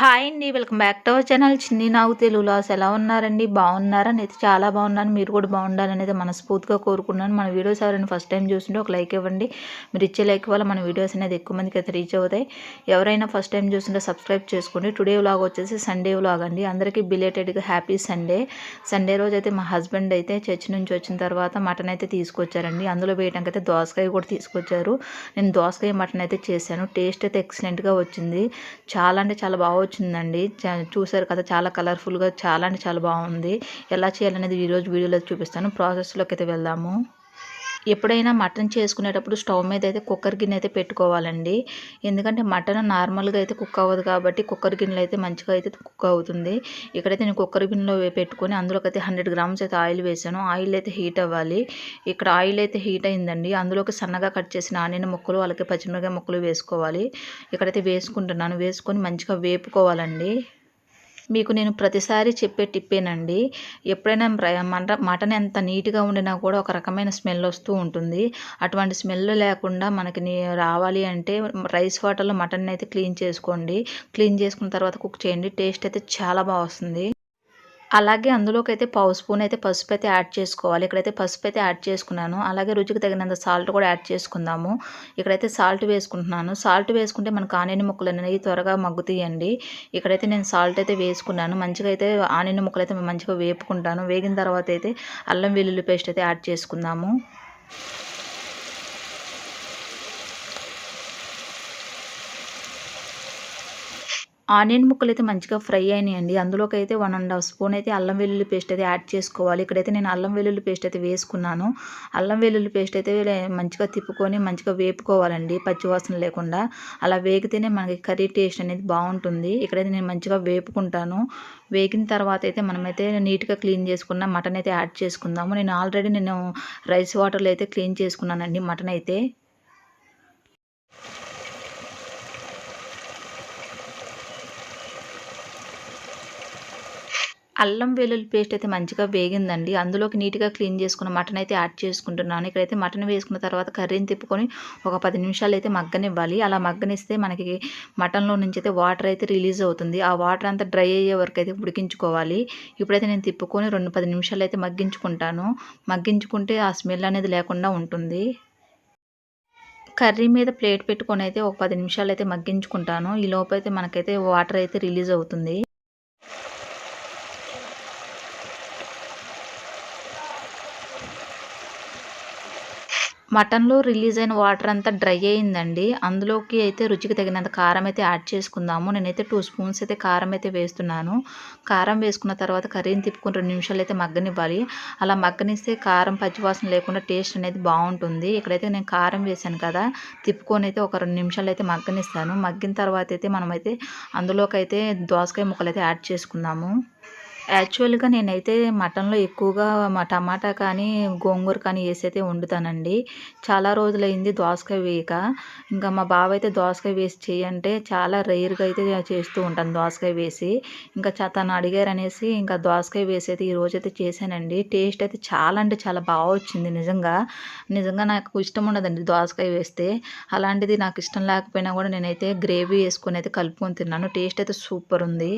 Hi అండి welcome back to our channel. చిన్ని నాకు తెలుగులో అసలు ఎలా ఉన్నారండి? బాగున్నారా? నేనైతే చాలా బాగున్నాను. మీరు కూడా బాగుండాలని అయితే మనస్ఫూర్తిగా కోరుకున్నాను మన వీడియోస్ ఎవరైనా ఫస్ట్ టైం చూస్తుంటే ఒక లైక్ ఇవ్వండి. మీరు ఇచ్చే లైక్ వల్ల మన వీడియోస్ అనేది ఎక్కువ మందికి అయితే రీచ్ అవుతాయి. ఎవరైనా ఫస్ట్ టైం చూస్తుంటే సబ్స్క్రైబ్ చేసుకోండి. టుడే వ్లాగ్ వచ్చేసి సండే వ్లాగ్ అండి. అందరికీ బిలేటెడ్గా హ్యాపీ సండే సండే రోజు అయితే మా హస్బెండ్ అయితే చర్చ్ నుంచి వచ్చిన తర్వాత మటన్ అయితే తీసుకొచ్చారండి. అందులో వేయడానికి అయితే దోసకాయ కూడా తీసుకొచ్చారు. నేను దోసకాయ మటన్ అయితే చేశాను. టేస్ట్ అయితే ఎక్సలెంట్గా వచ్చింది. చాలా అంటే చాలా బాగా వచ్చిందండి. చూసారు కదా చాలా కలర్ఫుల్గా చాలా అంటే చాలా బాగుంది. ఎలా చేయాలనేది ఈరోజు వీడియోలో చూపిస్తాను. ప్రాసెస్లోకి అయితే వెళ్దాము. ఎప్పుడైనా మటన్ చేసుకునేటప్పుడు స్టవ్ మీద అయితే కుక్కర్ గిన్నె అయితే పెట్టుకోవాలండి. ఎందుకంటే మటన్ నార్మల్గా అయితే కుక్ అవ్వదు కాబట్టి కుక్కర్ గిన్నెలో అయితే మంచిగా అయితే కుక్ అవుతుంది. ఇక్కడైతే నేను కుక్కర్ గిన్నెలో పెట్టుకొని అందులోకి అయితే హండ్రెడ్ గ్రామ్స్ అయితే ఆయిల్ వేసాను. ఆయిల్ అయితే హీట్ అవ్వాలి. ఇక్కడ ఆయిల్ అయితే హీట్ అయిందండి. అందులోకి సన్నగా కట్ చేసిన ఆనియన్ ముక్కలు అలాగే పచ్చిమిరకాయ ముక్కలు వేసుకోవాలి. ఇక్కడైతే వేసుకుంటున్నాను. వేసుకొని మంచిగా వేపుకోవాలండి. మీకు నేను ప్రతిసారి చెప్పే టిప్పేనండి. ఎప్పుడైనా మంట మటన్ ఎంత నీట్గా ఉండినా కూడా ఒక రకమైన స్మెల్ వస్తూ ఉంటుంది. అటువంటి స్మెల్ లేకుండా మనకి రావాలి అంటే రైస్ వాటర్లో మటన్ అయితే క్లీన్ చేసుకోండి. క్లీన్ చేసుకున్న తర్వాత కుక్ చేయండి. టేస్ట్ అయితే చాలా బాగా వస్తుంది. అలాగే అందులోకి అయితే పావు స్పూన్ అయితే పసుపు అయితే యాడ్ చేసుకోవాలి. ఇక్కడైతే పసుపు అయితే యాడ్ చేసుకున్నాను. అలాగే రుచికి తగినంత సాల్ట్ కూడా యాడ్ చేసుకుందాము. ఇక్కడైతే సాల్ట్ వేసుకుంటున్నాను. సాల్ట్ వేసుకుంటే మనకు ఆనియన్ ముక్కలు అనేవి త్వరగా మగ్గుతాయండి. ఇక్కడైతే నేను సాల్ట్ అయితే వేసుకున్నాను. మంచిగా అయితే ఆనియన్ ముక్కలు అయితే మంచిగా వేపుకుంటాను. వేగిన తర్వాత అయితే అల్లం వెల్లుల్లి పేస్ట్ అయితే యాడ్ చేసుకుందాము. ఆనియన్ ముక్కలు అయితే మంచిగా ఫ్రై అయినాయండి. అందులోకి అయితే వన్ అండ్ హాఫ్ స్పూన్ అయితే అల్లం వెల్లుల్లి పేస్ట్ అయితే యాడ్ చేసుకోవాలి. ఇక్కడైతే నేను అల్లం వెల్లుల్లి పేస్ట్ అయితే వేసుకున్నాను. అల్లం వెల్లుల్లి పేస్ట్ అయితే మంచిగా తిప్పుకొని మంచిగా వేపుకోవాలండి పచ్చివాసన లేకుండా. అలా వేగితేనే మనకి కర్రీ టేస్ట్ అనేది బాగుంటుంది. ఇక్కడైతే నేను మంచిగా వేపుకుంటాను. వేగిన తర్వాత అయితే మనమైతే నీట్గా క్లీన్ చేసుకున్న మటన్ అయితే యాడ్ చేసుకుందాము. నేను ఆల్రెడీ నేను రైస్ వాటర్లో అయితే క్లీన్ చేసుకున్నానండి మటన్ అయితే. అల్లం వెల్లుల్లి పేస్ట్ అయితే మంచిగా వేగిందండి. అందులోకి నీట్గా క్లీన్ చేసుకున్న మటన్ అయితే యాడ్ చేసుకుంటున్నాను. ఇక్కడైతే మటన్ వేసుకున్న తర్వాత కర్రీని తిప్పుకొని ఒక పది నిమిషాలు అయితే మగ్గనివ్వాలి. అలా మగ్గనిస్తే మనకి మటన్లో నుంచి అయితే వాటర్ అయితే రిలీజ్ అవుతుంది. ఆ వాటర్ అంతా డ్రై అయ్యే వరకు అయితే ఉడికించుకోవాలి. ఇప్పుడైతే నేను తిప్పుకొని రెండు పది నిమిషాలు అయితే మగ్గించుకుంటాను. మగ్గించుకుంటే ఆ స్మెల్ అనేది లేకుండా ఉంటుంది. కర్రీ మీద ప్లేట్ పెట్టుకొని అయితే ఒక పది నిమిషాలు అయితే మగ్గించుకుంటాను. ఈ లోపైతే అయితే మనకైతే వాటర్ అయితే రిలీజ్ అవుతుంది. మటన్లో రిలీజ్ అయిన వాటర్ అంతా డ్రై అయిందండి అందులోకి అయితే రుచికి తగినంత కారం అయితే యాడ్ చేసుకుందాము. నేనైతే టూ స్పూన్స్ అయితే కారం అయితే వేస్తున్నాను. కారం వేసుకున్న తర్వాత కర్రీని తిప్పుకొని రెండు నిమిషాలు అయితే మగ్గనివ్వాలి. అలా మగ్గనిస్తే కారం పచ్చివాసన లేకుండా టేస్ట్ అనేది బాగుంటుంది. ఇక్కడైతే నేను కారం వేసాను కదా తిప్పుకొని అయితే ఒక రెండు నిమిషాలు అయితే మగ్గనిస్తాను. మగ్గిన తర్వాత అయితే మనమైతే అందులోకి అయితే దోసకాయ ముక్కలు అయితే యాడ్ చేసుకుందాము. యాక్చువల్గా నేనైతే మటన్లో ఎక్కువగా మా టమాటా కానీ గోంగూర కానీ వేసి అయితే వండుతానండి. చాలా రోజులైంది దోసకాయ వేయక. ఇంకా మా బావ అయితే దోసకాయ వేసి చేయంటే చాలా రేర్గా అయితే చేస్తూ ఉంటాను దోసకాయ వేసి. ఇంకా చ- తను అడిగారు అనేసి ఇంకా దోసకాయ వేసి అయితే ఈ అయితే చేశానండి. టేస్ట్ అయితే చాలా అంటే చాలా బాగా వచ్చింది నిజంగా. నిజంగా నాకు ఇష్టం ఉండదండి దోసకాయ వేస్తే. అలాంటిది నాకు ఇష్టం లేకపోయినా కూడా నేనైతే గ్రేవీ వేసుకొని అయితే కలుపుకొని తిన్నాను. టేస్ట్ అయితే సూపర్ ఉంది.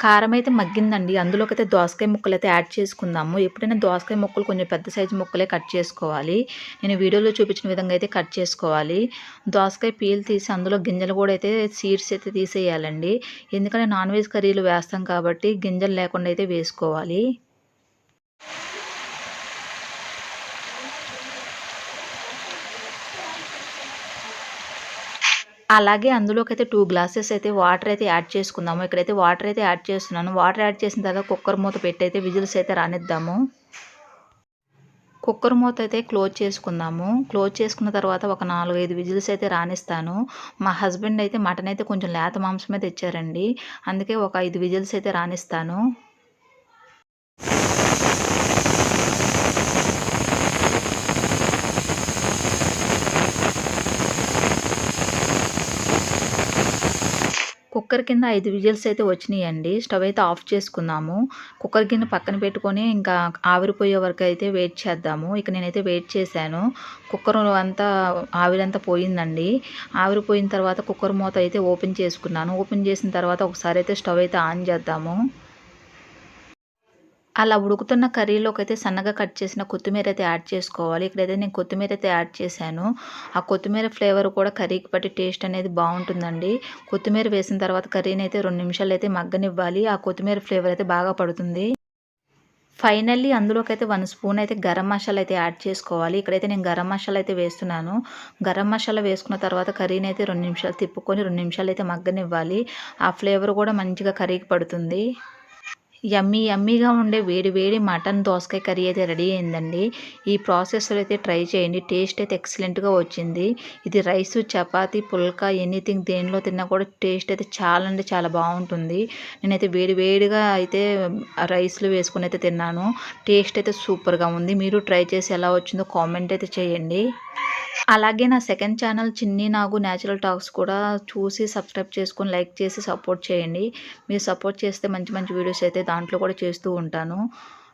కారం అయితే మగ్గిందండి. అందులోకి అయితే దోసకాయ ముక్కలు అయితే యాడ్ చేసుకుందాము. ఎప్పుడైనా దోసకాయ ముక్కలు కొంచెం పెద్ద సైజు ముక్కలే కట్ చేసుకోవాలి. నేను వీడియోలో చూపించిన విధంగా అయితే కట్ చేసుకోవాలి. దోసకాయ పీల్ తీసి అందులో గింజలు కూడా అయితే సీడ్స్ అయితే తీసేయాలండి. ఎందుకంటే నాన్ వెజ్ కర్రీలు వేస్తాం కాబట్టి గింజలు లేకుండా అయితే వేసుకోవాలి. అలాగే అందులోకి అయితే టూ గ్లాసెస్ అయితే వాటర్ అయితే యాడ్ చేసుకుందాము. ఇక్కడైతే వాటర్ అయితే యాడ్ చేస్తున్నాను. వాటర్ యాడ్ చేసిన తర్వాత కుక్కర్ మూత పెట్టి అయితే విజిల్స్ అయితే రానిద్దాము. కుక్కర్ మూత అయితే క్లోజ్ చేసుకుందాము. క్లోజ్ చేసుకున్న తర్వాత ఒక నాలుగు ఐదు విజిల్స్ అయితే రానిస్తాను. మా హస్బెండ్ అయితే మటన్ అయితే కొంచెం లేత మాంసమే తెచ్చారండి. అందుకే ఒక ఐదు విజిల్స్ అయితే రానిస్తాను. కుక్కర్ కింద ఐదు విజిల్స్ అయితే వచ్చినాయండి. స్టవ్ అయితే ఆఫ్ చేసుకుందాము. కుక్కర్ కింద పక్కన పెట్టుకొని ఇంకా ఆవిరిపోయే వరకు అయితే వెయిట్ చేద్దాము. ఇక నేనైతే వెయిట్ చేశాను. కుక్కర్ అంతా ఆవిరంతా పోయిందండి. ఆవిరిపోయిన తర్వాత కుక్కర్ మూత అయితే ఓపెన్ చేసుకున్నాను. ఓపెన్ చేసిన తర్వాత ఒకసారి అయితే స్టవ్ అయితే ఆన్ చేద్దాము. అలా ఉడుకుతున్న కర్రీలోకి అయితే సన్నగా కట్ చేసిన కొత్తిమీర అయితే యాడ్ చేసుకోవాలి. ఇక్కడైతే నేను కొత్తిమీర అయితే యాడ్ చేశాను. ఆ కొత్తిమీర ఫ్లేవర్ కూడా కర్రీకి పట్టి టేస్ట్ అనేది బాగుంటుందండి. కొత్తిమీర వేసిన తర్వాత కర్రీని అయితే రెండు నిమిషాలు అయితే మగ్గనివ్వాలి. ఆ కొత్తిమీర ఫ్లేవర్ అయితే బాగా పడుతుంది. ఫైనల్లీ అందులోకి అయితే వన్ స్పూన్ అయితే గరం మసాలా అయితే యాడ్ చేసుకోవాలి. ఇక్కడైతే నేను గరం మసాలా అయితే వేస్తున్నాను. గరం మసాలా వేసుకున్న తర్వాత కర్రీని అయితే రెండు నిమిషాలు తిప్పుకొని రెండు నిమిషాలు అయితే మగ్గనివ్వాలి. ఆ ఫ్లేవర్ కూడా మంచిగా కర్రీకి పడుతుంది. యమ్మీ యమ్మీగా ఉండే వేడి వేడి మటన్ దోసకాయ కర్రీ అయితే రెడీ అయిందండి. ఈ ప్రాసెస్లో అయితే ట్రై చేయండి. టేస్ట్ అయితే ఎక్సలెంట్గా వచ్చింది. ఇది రైస్ చపాతి పుల్కా ఎనీథింగ్ దేనిలో తిన్నా కూడా టేస్ట్ అయితే చాలా అంటే చాలా బాగుంటుంది. నేనైతే వేడి వేడిగా అయితే రైస్లో వేసుకుని అయితే తిన్నాను. టేస్ట్ అయితే సూపర్గా ఉంది. మీరు ట్రై చేసి ఎలా వచ్చిందో కామెంట్ అయితే చేయండి. అలాగే నా సెకండ్ ఛానల్ చిన్ని నాగు న్యాచురల్ టాక్స్ కూడా చూసి సబ్స్క్రైబ్ చేసుకొని లైక్ చేసి సపోర్ట్ చేయండి. మీరు సపోర్ట్ చేస్తే మంచి మంచి వీడియోస్ అయితే దాంట్లో కూడా చేస్తూ ఉంటాను.